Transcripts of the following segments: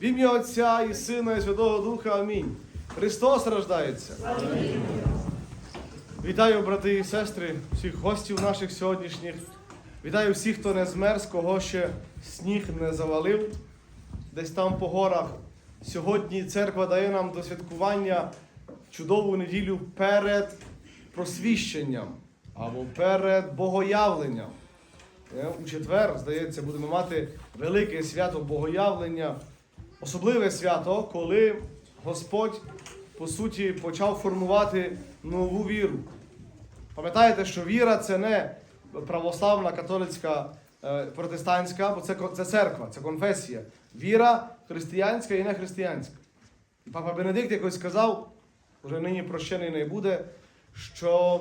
В ім'я Отця і Сина, і Святого Духа. Амінь. Христос рождається. Вітаю, брати і сестри, всіх гостів наших сьогоднішніх. Вітаю всіх, хто не змерз, кого ще сніг не завалив. Десь там по горах. Сьогодні церква дає нам до святкування чудову неділю перед просвіщенням або перед богоявленням. Е, У четвер, здається, будемо мати велике свято Богоявлення, особливе свято, коли Господь, по суті, почав формувати нову віру. Пам'ятаєте, що віра це не православна, католицька, е, протестантська, бо це, це церква, це конфесія. Віра християнська і не християнська. І папа Бенедикт якось сказав, вже нині прощений не буде, що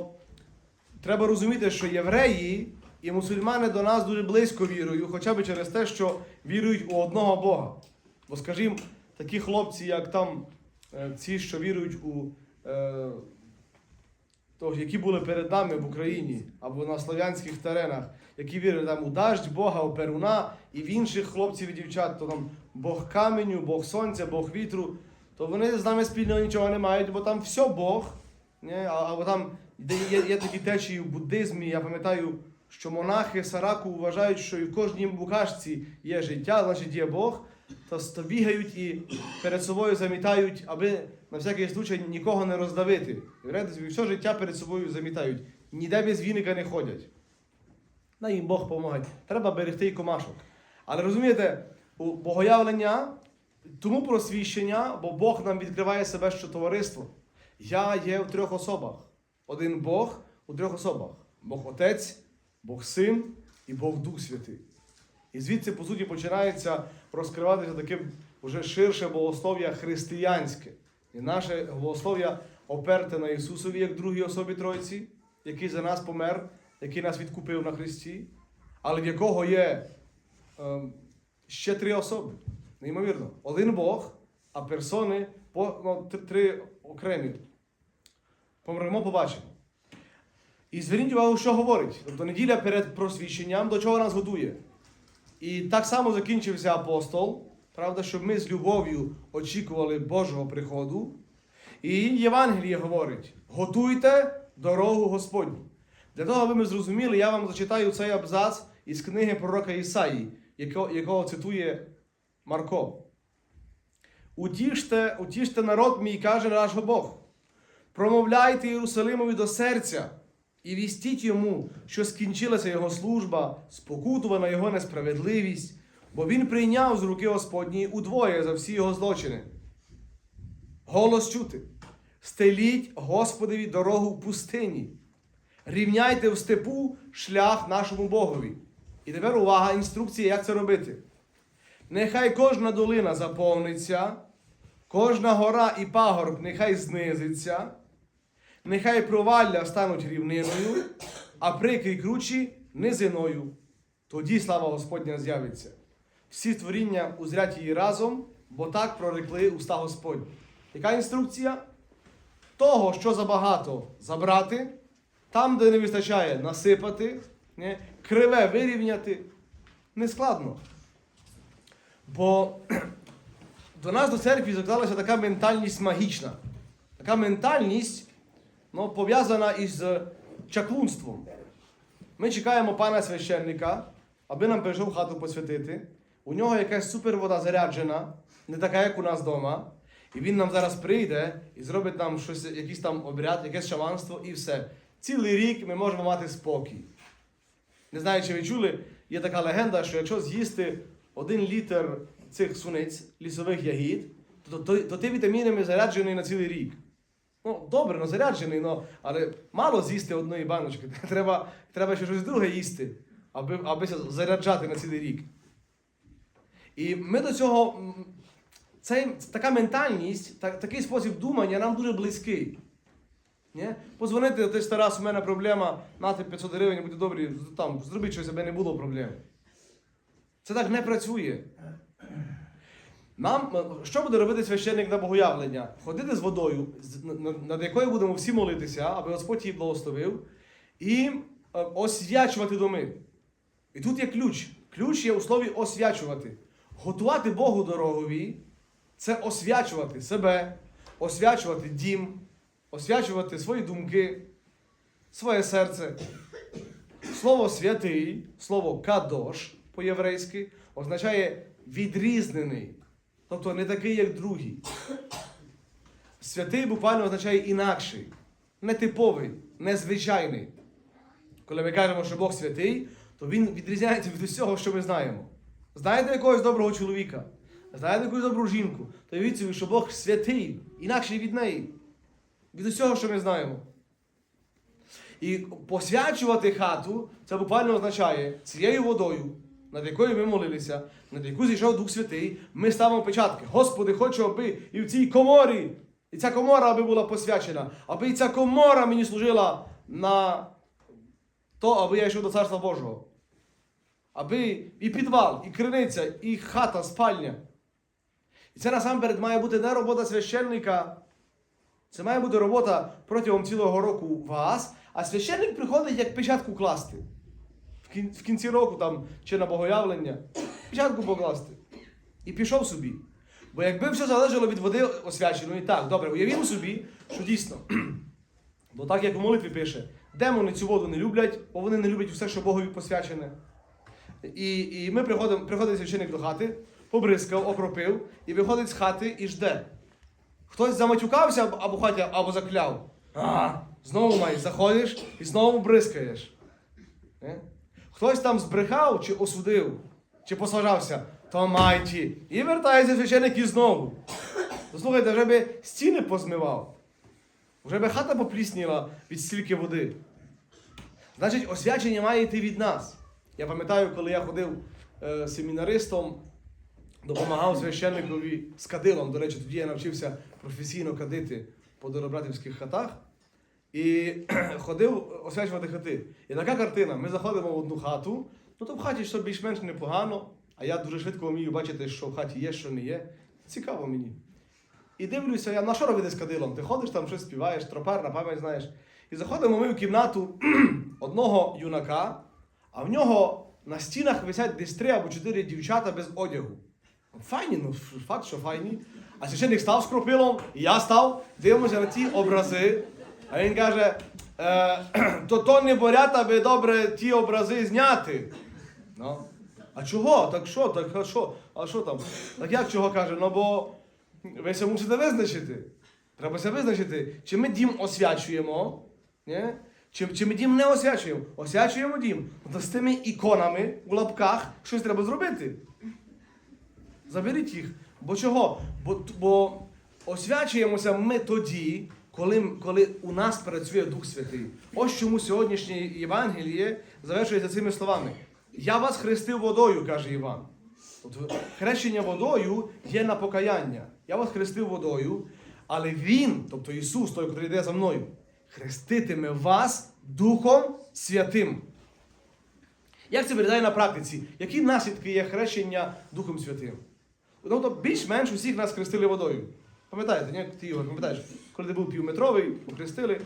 треба розуміти, що євреї і мусульмани до нас дуже близько вірою, хоча б через те, що вірують у одного Бога. Бо, скажімо, такі хлопці, як там е, ці, що вірують у е, тож, які були перед нами в Україні або на слов'янських теренах, які вірили там у даждь Бога, у Перуна і в інших хлопців і дівчат, то там Бог каменю, Бог сонця, Бог вітру, то вони з нами спільного нічого не мають, бо там все Бог. Ні? Або там де є, є такі течії в буддизмі, я пам'ятаю, що монахи Сараку вважають, що і в кожній букашці є життя, значить є Бог, то, бігають і перед собою замітають, аби на всякий случай нікого не роздавити. Уявляєте все життя перед собою замітають. Ніде без віника не ходять. На їм Бог допомагає. Треба берегти і комашок. Але розумієте, у богоявлення тому просвіщення, бо Бог нам відкриває себе що товариство. Я є в трьох особах. Один Бог у трьох особах: Бог Отець, Бог Син і Бог Дух Святий. І звідси, по суті, починається розкриватися таке вже ширше богослов'я християнське. І наше богослов'я оперте на Ісусові як другій особі Тройці, який за нас помер, який нас відкупив на Христі, але в якого є ем, ще три особи. Неймовірно. Один Бог, а персони по, ну, три окремі. Помремо, побачимо. І зверніть увагу, що говорить. Тобто неділя перед просвіщенням до чого нас готує. І так само закінчився апостол, правда, щоб ми з любов'ю очікували Божого приходу. І Євангеліє говорить: готуйте дорогу Господню. Для того, аби ми зрозуміли, я вам зачитаю цей абзац із книги пророка Ісаї, якого, якого цитує Марко. Утіште, утіште народ мій, каже наш Бог. Промовляйте Єрусалимові до серця і вістіть йому, що скінчилася його служба, спокутувана його несправедливість, бо він прийняв з руки Господньої удвоє за всі його злочини. Голос чути. Стеліть Господові дорогу в пустині. Рівняйте в степу шлях нашому Богові. І тепер увага, інструкція, як це робити. Нехай кожна долина заповниться, кожна гора і пагорб нехай знизиться, нехай провалля стануть рівниною, а прикрі кручі низиною. Тоді слава Господня з'явиться. Всі творіння узрять її разом, бо так прорекли уста Господні. Яка інструкція? Того, що забагато забрати, там, де не вистачає, насипати, не? криве вирівняти. Не складно. Бо до нас до церкви заклалася така ментальність магічна. Така ментальність ну, пов'язана із чаклунством. Ми чекаємо пана священника, аби нам прийшов хату посвятити. У нього якась супервода заряджена, не така, як у нас вдома. І він нам зараз прийде і зробить нам щось, якийсь там обряд, якесь шаманство і все. Цілий рік ми можемо мати спокій. Не знаю, чи ви чули, є така легенда, що якщо з'їсти один літр цих суниць, лісових ягід, то, то, то ти вітамінами заряджений на цілий рік. Ну, добре, ну заряджений, ну, але мало з'їсти одної баночки. Треба, треба ще щось друге їсти, аби, аби заряджати на цілий рік. І ми до цього, цей, така ментальність, та, такий спосіб думання нам дуже близький. Ні? Позвонити, ти Тарас, у мене проблема, нати 500 гривень, будьте добрі, там, зробіть щось, аби не було проблем. Це так не працює. Нам, е, що буде робити священник на богоявлення? Ходити з водою, над- якою будемо всі молитися, аби Господь її благословив, і е, освячувати доми. І тут є ключ. Ключ є у слові освячувати. Готувати Богу дорогові це освячувати себе, освячувати дім, освячувати свої думки, своє серце. Слово святий, слово кадош по-єврейськи означає відрізнений, тобто не такий, як другий. Святий буквально означає інакший, нетиповий, незвичайний. Коли ми кажемо, що Бог святий, то Він відрізняється від усього, що ми знаємо. Знаєте якогось доброго чоловіка, знаєте якусь добру жінку, то собі, що Бог святий, інакший від неї, від усього, що ми знаємо. І посвячувати хату, це буквально означає цією водою, над якою ми молилися, над яку зійшов Дух Святий, ми ставимо печатки. Господи, хочу, аби і в цій коморі, і ця комора аби була посвячена, аби і ця комора мені служила на то, аби я йшов до Царства Божого. Аби і підвал, і криниця, і хата, спальня. І це насамперед має бути не робота священника. Це має бути робота протягом цілого року вас, а священник приходить як печатку класти. В кінці року там, чи на богоявлення, печатку покласти. І пішов собі. Бо якби все залежало від води освяченої, так, добре, уявімо собі, що дійсно. Бо так як в молитві пише, демони цю воду не люблять, бо вони не люблять все, що Богові посвячене. І, і ми приходимо, приходить священник до хати, побризкав, окропив, і виходить з хати і жде. Хтось заматюкався або- хаті, або закляв. А, знову маєш, заходиш і знову бризкаєш. Хтось там збрехав чи осудив, чи посважався, то майті. І вертається священик і знову. Слухайте, вже би стіни позмивав. Вже би хата поплісніла від стільки води. Значить, освячення має йти від нас. Я пам'ятаю, коли я ходив е, семінаристом, допомагав священникові з кадилом. До речі, тоді я навчився професійно кадити по доробратівських хатах. І ходив освячувати хати. І така картина: ми заходимо в одну хату, ну то в хаті що більш-менш непогано, а я дуже швидко вмію бачити, що в хаті є, що не є. Цікаво мені. І дивлюся, я на що робити з кадилом? Ти ходиш там, щось співаєш, тропар, на пам'ять знаєш. І заходимо ми в кімнату одного юнака, а в нього на стінах висять десь три або чотири дівчата без одягу. Файні, ну факт, що файні. А священник став з кропилом, і я став, дивимося на ті образи. А він каже: е, то то не борят, аби добре ті образи зняти. Ну. А чого? Так що? Так а що? А що там? Так як чого каже? Ну бо ви се мусите визначити. Треба се визначити, чи ми дім освячуємо, ні? Чи, чи ми дім не освячуємо? Освячуємо дім. То з тими іконами у лапках щось треба зробити. Заберіть їх. Бо чого? Бо, бо освячуємося ми тоді, коли, коли у нас працює Дух Святий. Ось чому сьогоднішнє Євангеліє завершується цими словами. Я вас хрестив водою, каже Іван. Тобто хрещення водою є на покаяння. Я вас хрестив водою, але Він, тобто Ісус, той, який йде за мною, хреститиме вас Духом Святим. Як це виглядає на практиці? Які наслідки є хрещення Духом Святим? Тобто більш-менш усіх нас хрестили водою. Пам'ятаєте, ні? Ти Ігор, пам'ятаєш, коли був півметровий, похрестили.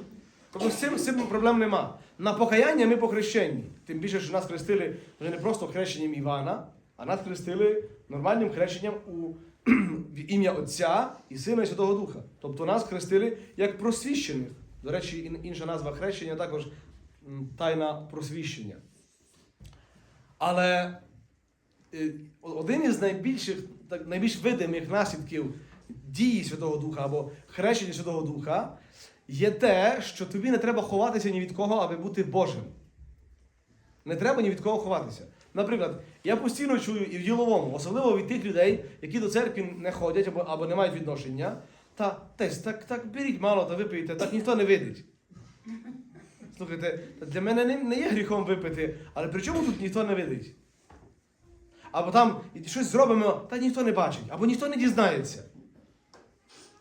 Тобто з цим, з цим проблем нема. На покаяння ми похрещені. Тим більше, що нас хрестили вже не просто хрещенням Івана, а нас хрестили нормальним хрещенням у в ім'я Отця і Сина і Святого Духа. Тобто нас хрестили як просвіщених. До речі, інша назва хрещення також тайна просвіщення. Але е, один із найбільших, так, найбільш видимих наслідків дії Святого Духа або хрещення Святого Духа є те, що тобі не треба ховатися ні від кого, аби бути Божим. Не треба ні від кого ховатися. Наприклад, я постійно чую і в діловому, особливо від тих людей, які до церкви не ходять або, або не мають відношення. Та тесь, так, так беріть мало та випийте, так ніхто не видить. Слухайте, для мене не, не є гріхом випити, але при чому тут ніхто не видить? Або там щось зробимо, та ніхто не бачить, або ніхто не дізнається.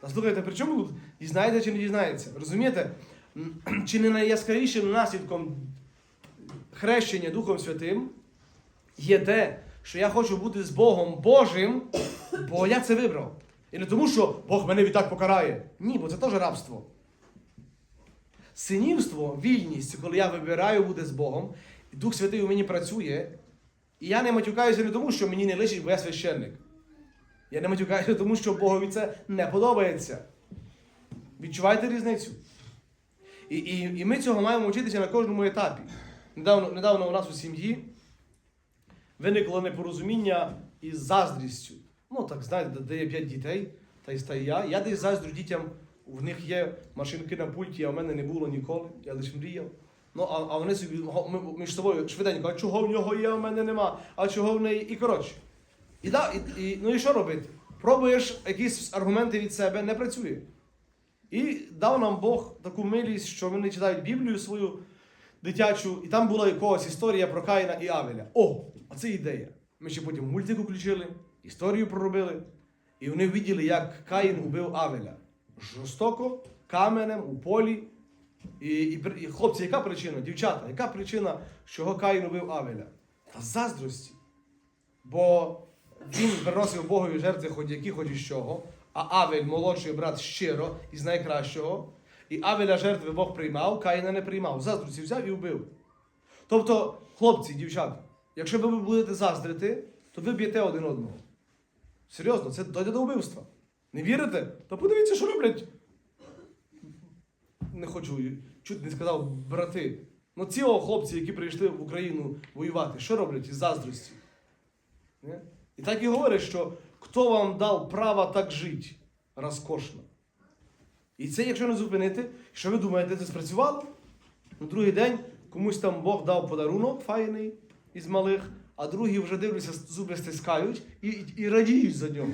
Та слухайте, при чому тут дізнається чи не дізнається? Розумієте? Чи не найяскравішим наслідком хрещення Духом Святим є те, що я хочу бути з Богом Божим, бо я це вибрав. І не тому, що Бог мене відтак покарає. Ні, бо це теж рабство. Синівство, вільність, коли я вибираю бути з Богом, і Дух Святий у мені працює, і я не матюкаюся не тому, що мені не личить, бо я священник. Я не матюкаюся, тому що Богові це не подобається. Відчуваєте різницю? І, і, і ми цього маємо вчитися на кожному етапі. Недавно, недавно у нас у сім'ї виникло непорозуміння із заздрістю. Ну, так знаєте, де є п'ять дітей, та й стає я. Я десь заздрю дітям, в них є машинки на пульті, а в мене не було ніколи, я лише мріяв. Ну, а, а вони собі між собою швиденько, а чого в нього є, а в мене нема, а чого в неї. І коротше. І, да, і, і, ну і що робити? Пробуєш якісь аргументи від себе, не працює. І дав нам Бог таку милість, що вони читають Біблію свою дитячу, і там була якогось історія про Каїна і Авеля. О, а це ідея. Ми ще потім мультик включили, історію проробили, і вони виділи, як Каїн убив Авеля. Жорстоко, каменем, у полі. І, і, і хлопці, яка причина? Дівчата, яка причина, чого Каїн убив Авеля? Та заздрості. Бо він приносив Богові жертви хоч які, хоч із чого, а Авель, молодший брат, щиро із найкращого. І Авеля жертви Бог приймав, Каїна не приймав. Заздрості взяв і вбив. Тобто, хлопці, дівчата, якщо ви будете заздрити, то ви б'єте один одного. Серйозно, це дойде до вбивства. Не вірите? То подивіться, що роблять. Не хочу, чуть не сказав брати. Ну, ці хлопці, які прийшли в Україну воювати, що роблять із заздрості? Ні? І так і говорить, що хто вам дав право так жити розкошно. І це, якщо не зупинити, що ви думаєте, це спрацювало? На другий день комусь там Бог дав подарунок файний із малих, а другі вже дивляться, зуби стискають і, і, і радіють за нього.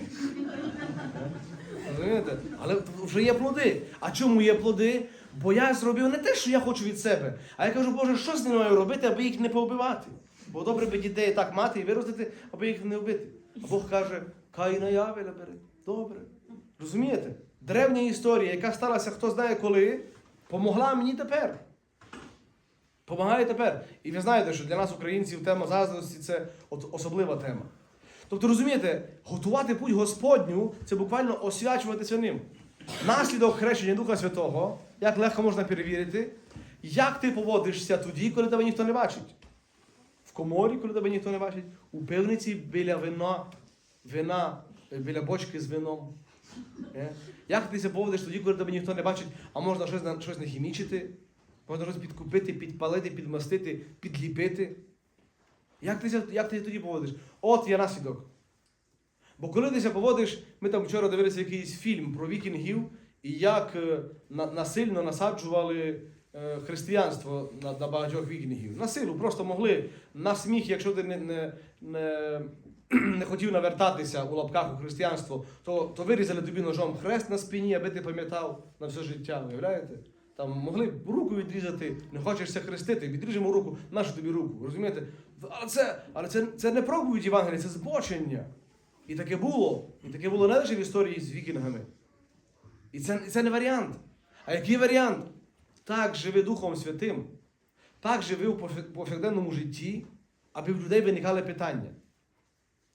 Розумієте? Але вже є плоди. А чому є плоди? Бо я зробив не те, що я хочу від себе, а я кажу, Боже, що з ними маю робити, аби їх не повбивати. Бо добре би дітей так мати і виростити, аби їх не вбити. А Бог каже, Каїна і Авеля бери. Добре. Розумієте? Древня історія, яка сталася хто знає коли, помогла мені тепер. Помагає тепер. І ви знаєте, що для нас, українців, тема заздрості це особлива тема. Тобто, розумієте, готувати путь Господню це буквально освячуватися ним. Наслідок хрещення Духа Святого, як легко можна перевірити, як ти поводишся тоді, коли тебе ніхто не бачить. Коморі, коли тебе ніхто не бачить, у пивниці біля вина, вина, біля бочки з вином. Е? Як ти себе поводиш тоді, коли тебе ніхто не бачить, а можна щось, щось нахімічити, можна щось підкупити, підпалити, підмастити, підліпити. Як ти, як ти тоді поводиш? От є наслідок. Бо коли ти ся поводиш, ми там вчора дивилися якийсь фільм про вікінгів і як на, насильно насаджували християнство на, на багатьох вікінгів. На силу просто могли на сміх, якщо ти не, не, не, не хотів навертатися у лапках у християнство, то, то вирізали тобі ножом хрест на спині, аби ти пам'ятав на все життя. Уявляєте? Там могли б руку відрізати, не хочешся хрестити, відріжемо руку, нашу тобі руку. Розумієте? Але це, але це, це не проповідь Євангелія, це збочення. І таке було. І таке було не лише в історії з вікінгами. І це, і це не варіант. А який варіант? Так живи Духом Святим. Так живи повсяк- повсякденному житті, аби в людей виникали питання.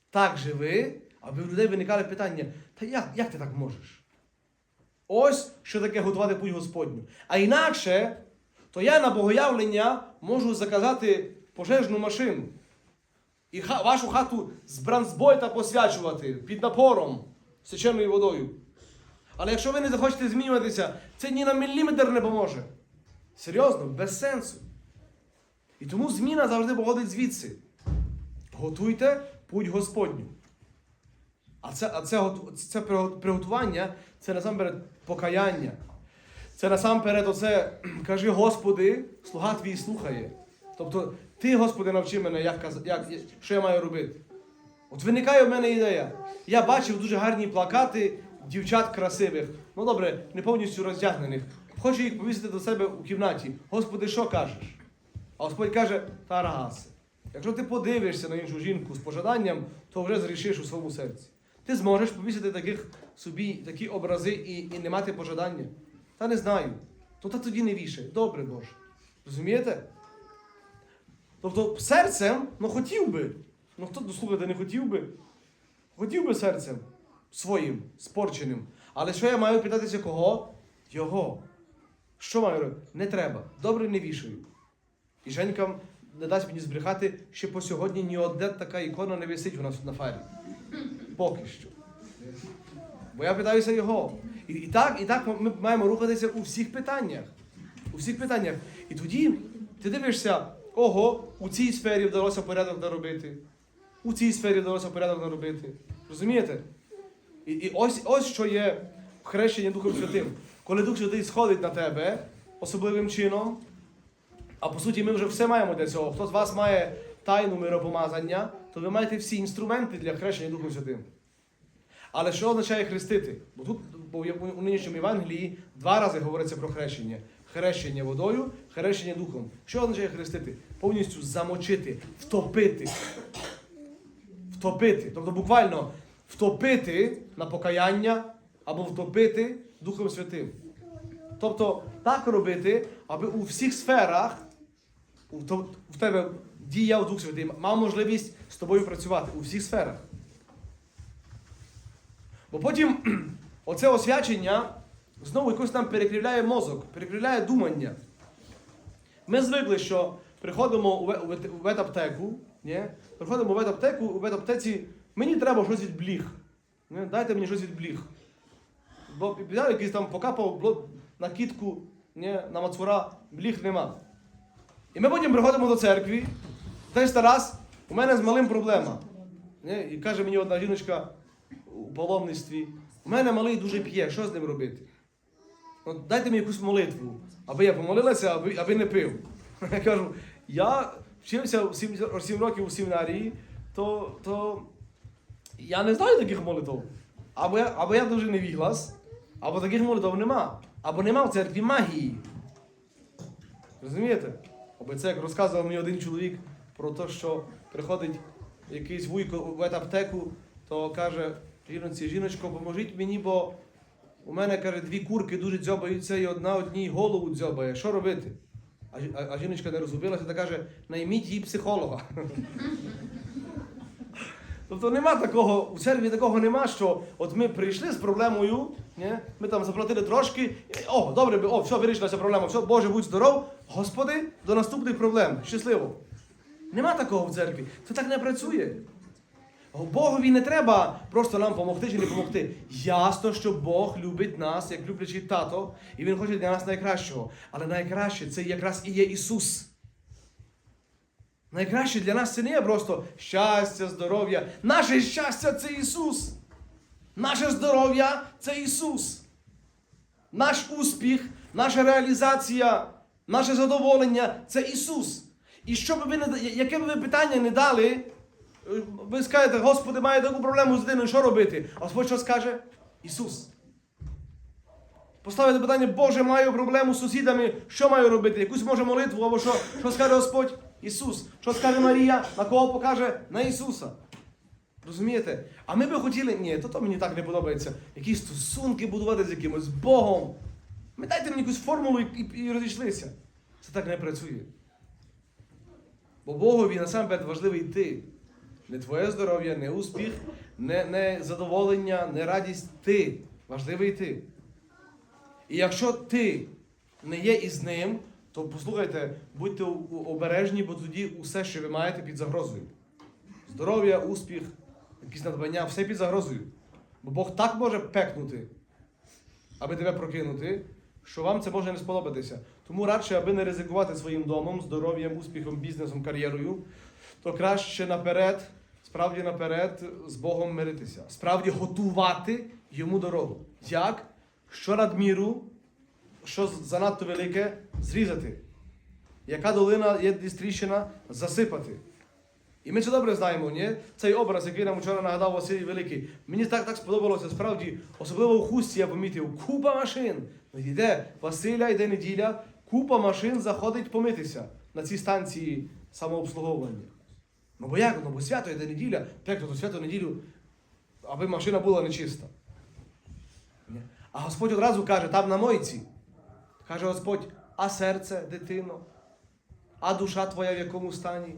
Так живи, аби в людей виникали питання. Та як, як ти так можеш? Ось що таке готувати путь Господню. А інакше, то я на богоявлення можу заказати пожежну машину. І вашу хату з бранзбойта посвячувати під напором свяченою водою. Але якщо ви не захочете змінюватися, це ні на міліметр не поможе. Серйозно, без сенсу. І тому зміна завжди походить звідси. Готуйте путь Господню. А це, а це, це приготування це насамперед покаяння. Це насамперед оце кажи, Господи, слуга твій слухає. Тобто, ти, Господи, навчи мене, як, як, що я маю робити. От виникає в мене ідея. Я бачив дуже гарні плакати дівчат красивих. Ну добре, не повністю роздягнених. Хочу їх повісити до себе у кімнаті. Господи, що кажеш? А Господь каже, Тарасе, якщо ти подивишся на іншу жінку з пожаданням, то вже зрішиш у своєму серці. Ти зможеш повісити таких собі такі образи і, і не мати пожадання. Та не знаю. То та тоді не вішай. Добре, Боже. Розумієте? Тобто серцем, ну хотів би. Ну хто слухайте, не хотів би? Хотів би серцем своїм, спорченим. Але що я маю питатися кого? Його. Що маю робити? Не треба. Добре не вішаю. І Женька не дасть мені збрехати, що по сьогодні ні одна така ікона не висить у нас на фарі. Поки що. Бо я питаюся його. І, і, так, і так ми маємо рухатися у всіх питаннях. У всіх питаннях. І тоді ти дивишся, ого, у цій сфері вдалося порядок наробити. У цій сфері вдалося порядок наробити. Розумієте? І, і ось, ось що є хрещення Духом Святим. Коли Дух Святий сходить на тебе особливим чином, а по суті, ми вже все маємо для цього. Хто з вас має тайну миропомазання, то ви маєте всі інструменти для хрещення Духом Святим. Але що означає хрестити? Бо тут бо у нинішньому Євангелії два рази говориться про хрещення: хрещення водою, хрещення духом. Що означає хрестити? Повністю замочити, втопити. Втопити. Тобто буквально втопити на покаяння або втопити Духом Святим. Тобто так робити, аби у всіх сферах в тебе діяв Дух Святий, мав можливість з тобою працювати у всіх сферах. Бо потім оце освячення знову якось нам перекривляє мозок, перекривляє думання. Ми звикли, що приходимо у ве- у вет- у ветаптеку, ні? приходимо у ветаптеку, у ветаптеці, мені треба щось від бліг. Дайте мені щось від бліг. Бо взяв якийсь там покапав на кітку, на мацура, бліг нема. І ми потім приходимо до церкви, десь Тарас, у мене з малим проблема. Ні? І каже мені одна жіночка у паломництві, у мене малий дуже п'є, що з ним робити? Ну, дайте мені якусь молитву, аби я помолилася, аби, аби не пив. Я кажу, я вчився в 7, 7 років у семінарії, то, то я не знаю таких молитв. Або я, або я дуже невіглас, або таких молитв нема. Або нема в церкві магії. Розумієте? Або це як розказував мені один чоловік про те, що приходить якийсь вуйко в аптеку, то каже жіночці, жіночко, поможіть мені, бо у мене каже, дві курки дуже дзьобаються і одна одній голову дзьобає. Що робити? А, а, а жіночка не розгубилася та каже, найміть їй психолога. Тобто нема такого, у церкві такого нема, що от ми прийшли з проблемою, ні? ми там заплатили трошки, о, добре, о, все, вирішилася проблема, все, Боже, будь здоров, Господи, до наступних проблем. Щасливо. Нема такого в церкві. Це так не працює. Богові не треба просто нам допомогти чи не допомогти. Ясно, що Бог любить нас, як люблячий тато, і Він хоче для нас найкращого. Але найкраще це якраз і є Ісус. Найкраще для нас це не є просто щастя, здоров'я. Наше щастя це Ісус. Наше здоров'я це Ісус. Наш успіх, наша реалізація, наше задоволення це Ісус. І що би ви не яке б ви питання не дали, е, ви скажете, Господи, маю таку проблему з дитиною, що робити? А Господь що скаже? Ісус. Поставити питання, Боже, маю проблему з сусідами, що маю робити? Якусь може молитву, або що? Що скаже Господь? Ісус. Що скаже Марія? На кого покаже? На Ісуса. Розумієте? А ми би хотіли, ні, то, то мені так не подобається. Якісь стосунки будувати з якимось Богом. Ми дайте мені якусь формулу і, і, і розійшлися. Це так не працює. Бо Богові насамперед важливий ти. Не твоє здоров'я, не успіх, не, не задоволення, не радість ти. Важливий ти. І якщо ти не є із ним, то послухайте, будьте обережні, бо тоді усе, що ви маєте, під загрозою. Здоров'я, успіх, якісь надбання, все під загрозою. Бо Бог так може пекнути, аби тебе прокинути, що вам це може не сподобатися. Тому радше, аби не ризикувати своїм домом, здоров'ям, успіхом, бізнесом, кар'єрою, то краще наперед, справді наперед з Богом миритися, справді готувати йому дорогу. Як? Що надміру, що занадто велике, зрізати. Яка долина є тріщина, засипати. І ми це добре знаємо, ні? Цей образ, який нам вчора нагадав Василій Великий. Мені так, так сподобалося, справді, особливо в хусті я помітив, купа машин. Ну, Йде Василя, йде неділя, купа машин заходить помитися на ці станції самообслуговування. Ну бо як? Ну бо свято йде неділя, як то свято неділю, аби машина була нечиста. А Господь одразу каже, там на мойці. Каже Господь, а серце, дитино, а душа твоя в якому стані?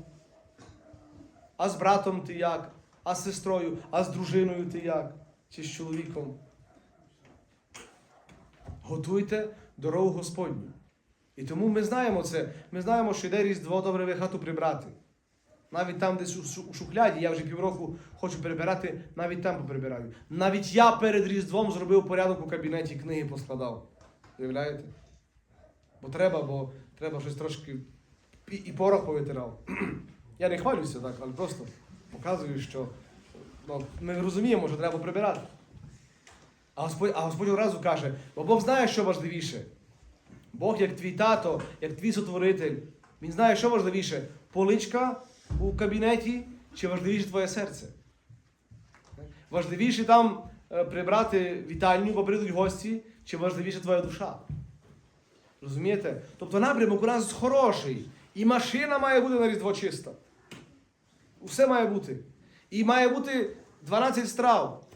А з братом ти як? А з сестрою, а з дружиною ти як? Чи з чоловіком? Готуйте дорогу Господню. І тому ми знаємо це. Ми знаємо, що йде Різдво добре ви хату прибрати. Навіть там, десь у шухляді, я вже півроку хочу перебирати, навіть там поприбираю. Навіть я перед Різдвом зробив порядок у кабінеті, книги поскладав. Уявляєте? Бо треба, бо треба щось трошки і, порох повитирав. Я не хвалюся так, але просто показую, що ну, ми розуміємо, що треба прибирати. А Господь, а Господь одразу каже, бо Бог знає, що важливіше. Бог, як твій тато, як твій сотворитель, він знає, що важливіше: поличка у кабінеті чи важливіше твоє серце. Важливіше там е, прибрати вітальню, бо прийдуть гості, чи важливіше твоя душа. Розумієте? Тобто напрямок у нас хороший. І машина має бути на різдво чиста. Усе має бути. І має бути 12 страв.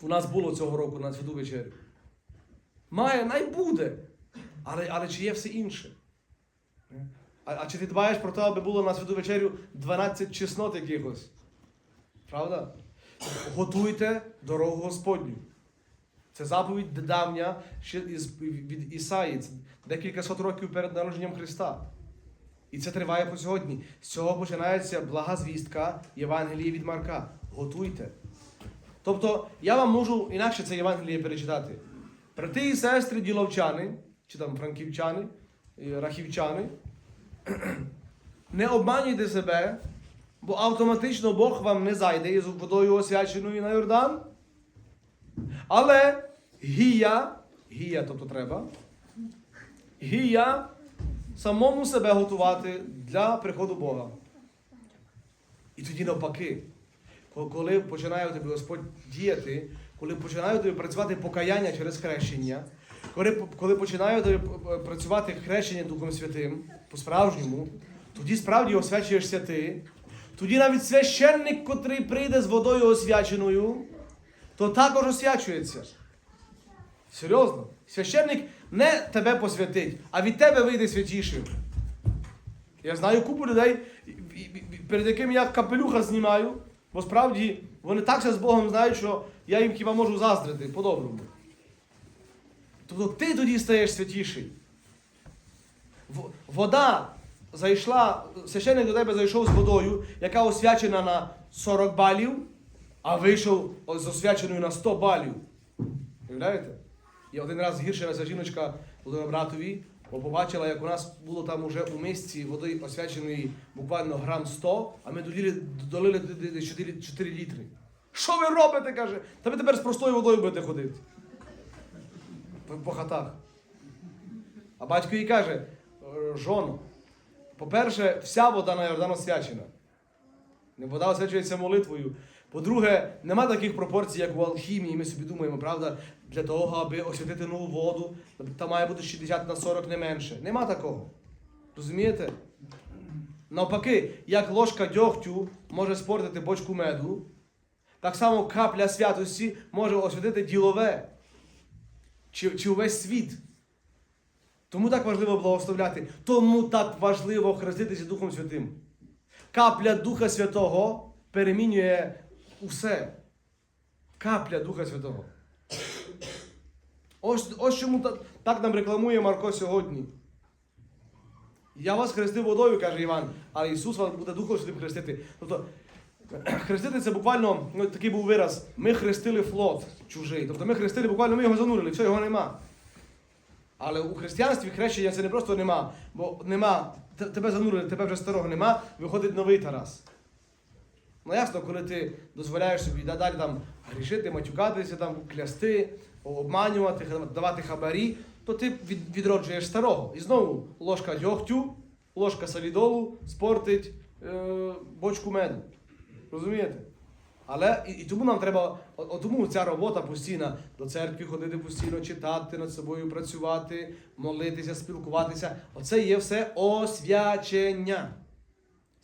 У нас було цього року на святу вечерю. Має, най буде. Але, але чи є все інше? А, а чи ти дбаєш про те, аби було на святу вечерю 12 чеснот якихось? Правда? Готуйте дорогу Господню. Це заповідь давня від Ісаї, декілька сот років перед народженням Христа. І це триває по сьогодні. З цього починається блага звістка Євангелії від Марка. Готуйте. Тобто, я вам можу інакше це Євангеліє перечитати. Брати і сестри, діловчани, чи там франківчани, рахівчани, не обманюйте себе, бо автоматично Бог вам не зайде із водою освяченою на Йордан. Але гія, гія, тобто треба, гія самому себе готувати для приходу Бога. І тоді навпаки, коли починає у тебе Господь діяти, коли починає у тебе працювати покаяння через хрещення, коли, коли починає у тебе працювати хрещення Духом Святим по-справжньому, тоді справді освячуєшся ти. Тоді навіть священник, котрий прийде з водою освяченою, то також освячується. Серйозно. Священник не тебе посвятить, а від тебе вийде святішим. Я знаю купу людей, перед якими я капелюха знімаю, бо справді вони так все з Богом знають, що я їм хіба можу заздрити по-доброму. Тобто ти тоді стаєш святіший. Вода зайшла, священник до тебе зайшов з водою, яка освячена на 40 балів, а вийшов з освяченою на 100 балів. Уявляєте? І один раз гіршилася жіночка братові, бо побачила, як у нас було там уже у місці води освяченої буквально грам 100, а ми долили, долили 4, 4 літри. Що ви робите? каже? Та ви тепер з простою водою будете ходити. По, хатах. А батько їй каже: «Е, жоно, по-перше, вся вода на Йордан освячена. Вода освячується молитвою. По-друге, нема таких пропорцій, як у алхімії. Ми собі думаємо, правда, для того, аби освятити нову воду, там має бути 60 на 40 не менше. Нема такого. Розумієте? Навпаки, як ложка дьогтю може спортити бочку меду, так само капля святості може освятити ділове чи, чи увесь світ. Тому так важливо благословляти. Тому так важливо хреститися Духом Святим. Капля Духа Святого перемінює усе. Капля Духа Святого. Ось, ось чому так, так нам рекламує Марко сьогодні. Я вас хрестив водою, каже Іван, а Ісус вас буде Духом Святим хрестити. Тобто, хрестити це буквально, ну, такий був вираз, ми хрестили флот чужий. Тобто ми хрестили, буквально ми його занурили, все, його нема. Але у християнстві хрещення це не просто нема, бо нема, тебе занурили, тебе вже старого нема, виходить новий Тарас. Ну ясно, коли ти дозволяєш собі да- далі там грішити, матюкатися, там, клясти, обманювати, давати хабарі, то ти від, відроджуєш старого. І знову ложка дьогтю, ложка солідолу спортить е, бочку меду. Розумієте? Але і, і тому нам треба, о, о, тому ця робота постійна до церкви ходити постійно, читати над собою, працювати, молитися, спілкуватися. Оце є все освячення.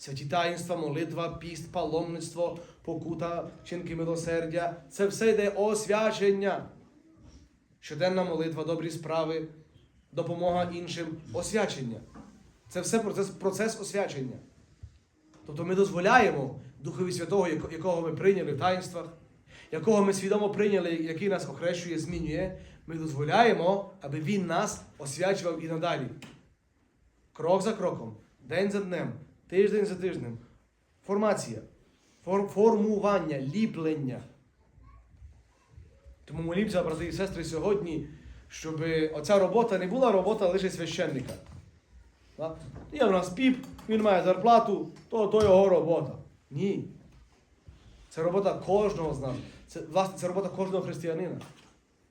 Святі таїнства, молитва, піст, паломництво, покута, чинки милосердя. Це все йде освячення. Щоденна молитва, добрі справи, допомога іншим, освячення. Це все процес, процес освячення. Тобто ми дозволяємо Духові Святого, якого ми прийняли в таїнствах, якого ми свідомо прийняли, який нас охрещує, змінює, ми дозволяємо, аби Він нас освячував і надалі. Крок за кроком, день за днем, тиждень за тижнем, формація, фор- формування, ліплення. Тому молімося, брати і сестри, сьогодні, щоб оця робота не була робота лише священника. Так? Є в нас піп, він має зарплату, то, то його робота. Ні. Це робота кожного з нас. Це, власне, це робота кожного християнина.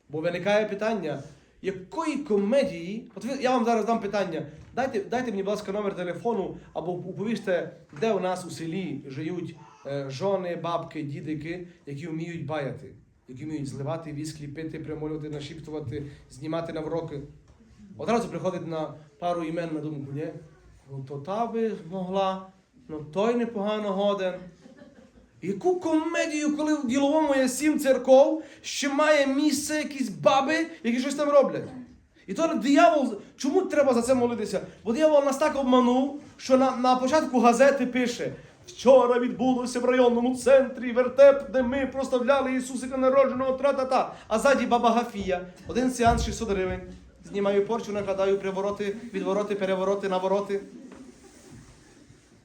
Бо виникає питання, якої комедії. От ви, я вам зараз дам питання. Дайте, дайте мені, будь ласка, номер телефону або уповіжте, де у нас у селі живуть е, жони, бабки, дідики, які вміють баяти, які вміють зливати віск, ліпити, примолювати, нашіптувати, знімати навроки. Одразу приходить на пару імен на думку, ні? Ну то та би могла, ну той непогано годен. Яку комедію, коли в діловому є сім церков, ще має місце якісь баби, які щось там роблять. І то диявол, чому треба за це молитися? Бо диявол нас так обманув, що на, на початку газети пише: вчора відбулося в районному центрі вертеп, де ми прославляли Ісусика народженого тра-та-та. А ззаді баба Гафія, один сеанс 600 гривень. Знімаю порчу, накладаю привороти, відвороти, перевороти, навороти.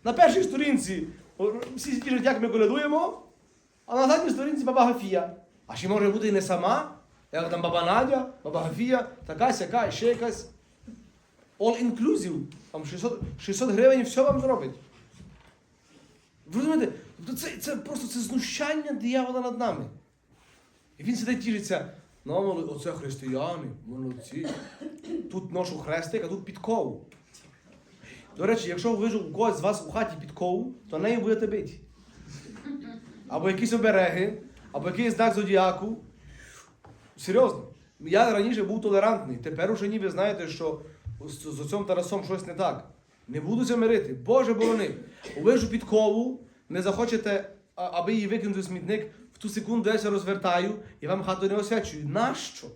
На першій сторінці всі ті як ми колядуємо, а на задній сторінці баба Гафія. А ще може бути не сама, як там баба Надя, баба Гафія, така сяка, ще якась. All inclusive. Там 600, 600 гривень все вам зробить. Ви розумієте? Тобто це, це просто це знущання диявола над нами. І він сидить тішиться. Ну, оце християни, молодці. Тут ношу хрестик, а тут підкову. До речі, якщо ви у когось з вас у хаті підкову, то нею будете бити. Або якісь обереги, або якийсь знак зодіаку. Серйозно. Я раніше був толерантний, тепер уже ніби знаєте, що з, оцим Тарасом щось не так. Не буду це мирити. Боже борони. Увижу підкову, не захочете, аби її викинути в смітник, в ту секунду я розвертаю і вам хату не освячую. Нащо?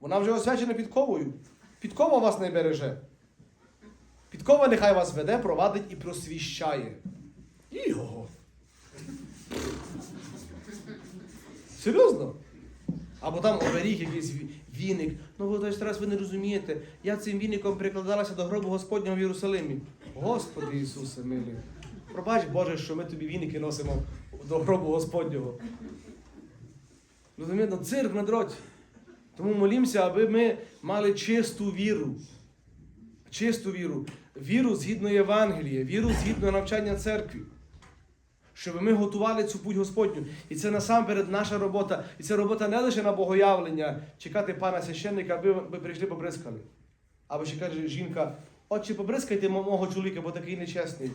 Вона вже освячена підковою. Підкова вас не береже. Підкова нехай вас веде, провадить і просвіщає. Його. Серйозно? Або там оберіг якийсь віник. Ну ви той раз ви не розумієте. Я цим віником прикладалася до гробу Господнього в Єрусалимі. Господи Ісусе милий. Пробач Боже, що ми тобі віники носимо до гробу Господнього. Розумієте, цирк на дроті. Тому молімося, аби ми мали чисту віру. Чисту віру. Віру згідно Євангелія, віру згідно навчання церкви. Щоб ми готували цю путь Господню. І це насамперед наша робота. І це робота не лише на богоявлення, чекати пана священника, аби ви прийшли побризкали. Або ще каже жінка, отче, побризкайте мого чоловіка, бо такий нечесний.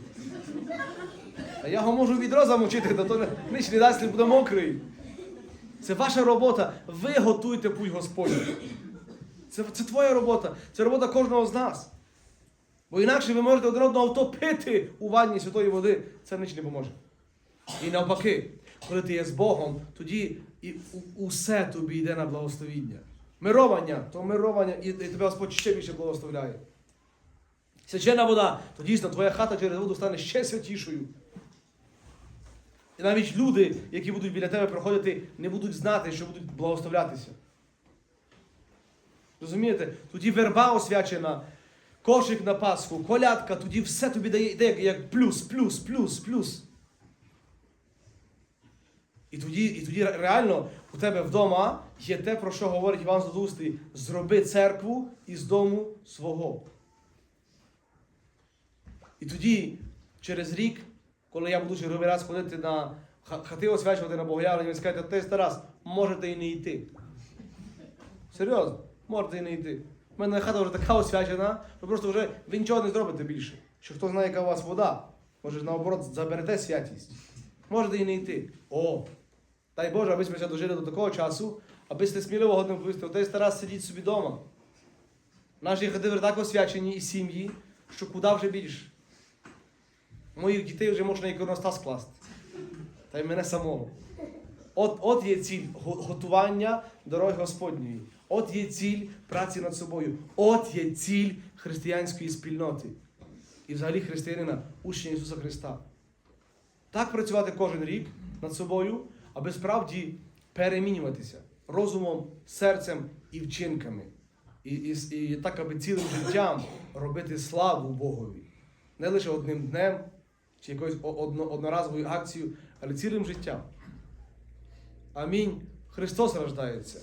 А я його можу відро замочити, то ніч не дасть, не буде мокрий. Це ваша робота. Ви готуєте путь Господній. Це, це твоя робота, це робота кожного з нас. Бо інакше ви можете один одного втопити у ванні святої води, це ніч не поможе. І навпаки, коли ти є з Богом, тоді і усе тобі йде на благословіння. Мировання, то мировання, і, і тебе Господь ще більше благословляє. Свячена вода, то дійсно твоя хата через воду стане ще святішою. І навіть люди, які будуть біля тебе проходити, не будуть знати, що будуть благословлятися. Розумієте? Тоді верба освячена, кошик на Пасху, колядка, тоді все тобі дає йде як- плюс, плюс, плюс, плюс. І тоді, і тоді реально у тебе вдома є те, про що говорить Іван Златоустий, зроби церкву із дому свого. І тоді, через рік, коли я буду черговий раз ходити на хати освячувати на Богоявлення, він скаже, ти Тарас, можете і не йти. Серйозно, можете і не йти. У мене хата вже така освячена, що просто вже ви нічого не зробите більше. Що хто знає, яка у вас вода, може наоборот заберете святість. Можете і не йти. О! Дай Боже, аби ми дожили до такого часу, аби сте сміливо годно повісти, отець Тарас сидіть собі вдома. Наші хати вже так освячені і сім'ї, що куди вже більше. Моїх дітей вже можна іконостас класти. Та й мене самого. От, от є ціль готування дороги Господньої. От є ціль праці над собою. От є ціль християнської спільноти. І взагалі християнина, учня Ісуса Христа. Так працювати кожен рік над собою, аби справді перемінюватися розумом, серцем і вчинками. І, і, і так, аби цілим життям робити славу Богові. Не лише одним днем чи якоюсь одно, одноразовою акцією, але цілим життям. Амінь. Христос рождається.